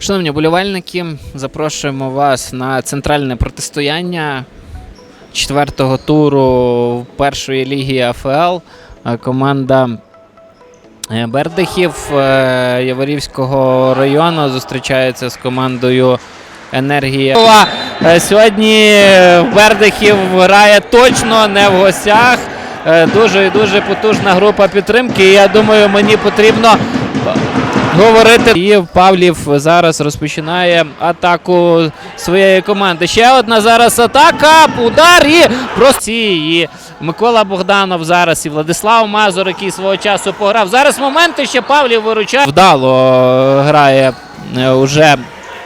Шановні болівальники, запрошуємо вас на центральне протистояння четвертого туру першої ліги АФЛ. Е, Команда е, Бердихів е, Яворівського району зустрічається з командою Енергія. Сьогодні Бердихів грає точно не в гостях. Дуже і дуже потужна група підтримки. Я думаю, мені потрібно говорити. І Павлів зараз розпочинає атаку своєї команди. Ще одна зараз атака. Удар і просто і Микола Богданов зараз і Владислав Мазур, який свого часу пограв. Зараз моменти ще Павлів виручає. Вдало е, грає е, уже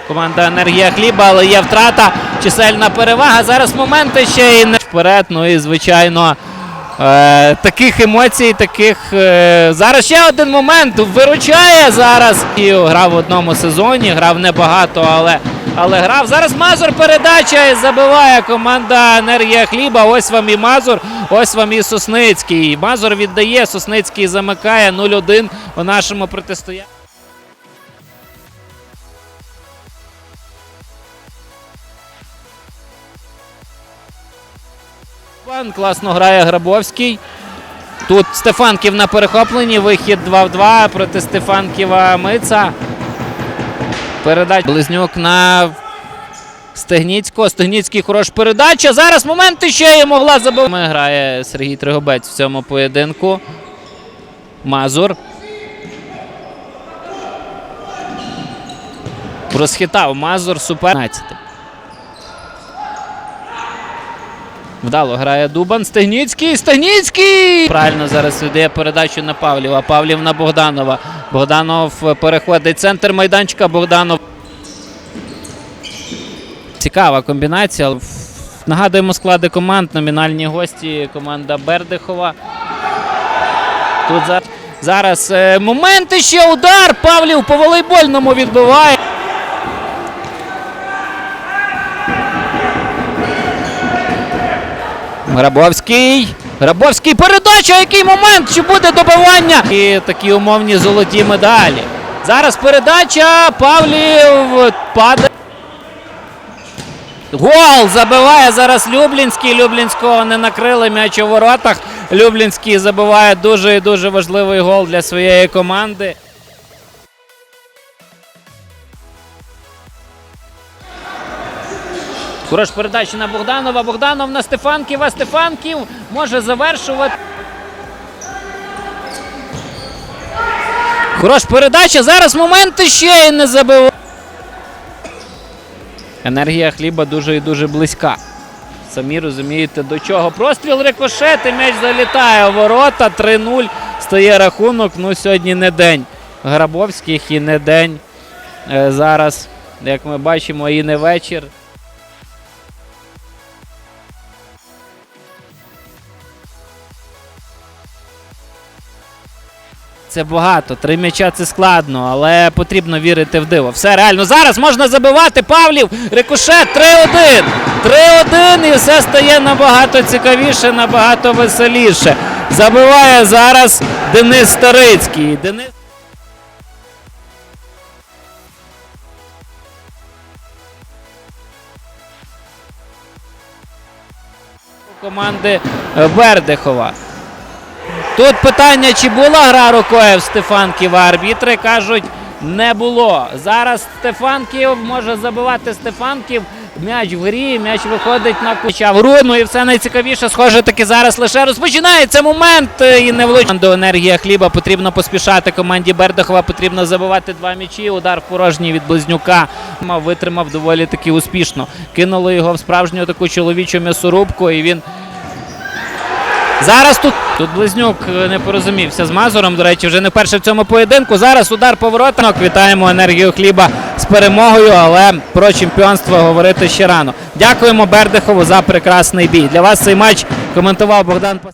команда Енергія Хліба, але є втрата. Чисельна перевага. Зараз моменти ще і не вперед. Ну і звичайно. Е, таких емоцій, таких. Е, зараз ще один момент. Виручає зараз. І грав в одному сезоні, грав небагато, але, але грав. Зараз Мазур передача і забиває команда Енергія Хліба. Ось вам і Мазур, ось вам і Сосницький. Мазур віддає, Сосницький замикає 0-1 у нашому протистоянні. Пан класно грає Грабовський. Тут Стефанків на перехопленні. Вихід 2 в 2 проти Стефанківа Миця. Передач Близнюк на Стегніцького. Стегніцький хорош передача. Зараз моменти ще є могла забити. Грає Сергій Тригобець в цьому поєдинку. Мазур. Розхитав Мазур супер. 15. Вдало грає Дубан. Стегніцький. Стегніцький! Правильно зараз віддає передачу на Павліва. Павлів на Богданова. Богданов переходить центр майданчика. Богданов. Цікава комбінація. Нагадуємо склади команд. Номінальні гості. Команда Бердихова. Тут зараз е, моменти ще удар. Павлів по волейбольному відбиває. Грабовський. Грабовський передача. Який момент? Чи буде добивання? І такі умовні золоті медалі. Зараз передача. Павлів падає. Гол забиває зараз Люблінський. Люблінського не накрили м'яч у воротах. Люблінський забиває дуже і дуже важливий гол для своєї команди. Хорош передача на Богданова. Богданов на Стефанківа. Стефанків може завершувати. Хорош передача. Зараз моменти ще і не забив. Енергія хліба дуже і дуже близька. Самі розумієте до чого. Простріл рикошет і м'яч залітає ворота. 3-0 стає рахунок. Ну, сьогодні не день Грабовських і не день е, зараз, як ми бачимо, і не вечір. Це багато. Три м'яча це складно, але потрібно вірити в диво. Все реально. Зараз можна забивати Павлів. Рикошет 3-1. 3-1 і все стає набагато цікавіше, набагато веселіше. Забиває зараз Денис Старицький. Денис. Команди Бердихова. Тут питання, чи була гра рукою в Стефанківа. Арбітри кажуть, не було. Зараз Стефанків може забивати Стефанків. М'яч в грі, м'яч виходить на куча в гру. Ну і все найцікавіше, схоже, таки зараз лише розпочинається момент е, і не влучить. До енергія хліба потрібно поспішати. Команді Бердахова потрібно забивати два м'ячі. Удар порожній від Близнюка. Мав витримав доволі таки успішно. Кинули його в справжню таку чоловічу м'ясорубку, і він Зараз тут тут близнюк е, не порозумівся з Мазуром. До речі, вже не перше в цьому поєдинку. Зараз удар повороток. Вітаємо енергію хліба з перемогою, але про чемпіонство говорити ще рано. Дякуємо Бердихову за прекрасний бій. Для вас цей матч коментував Богдан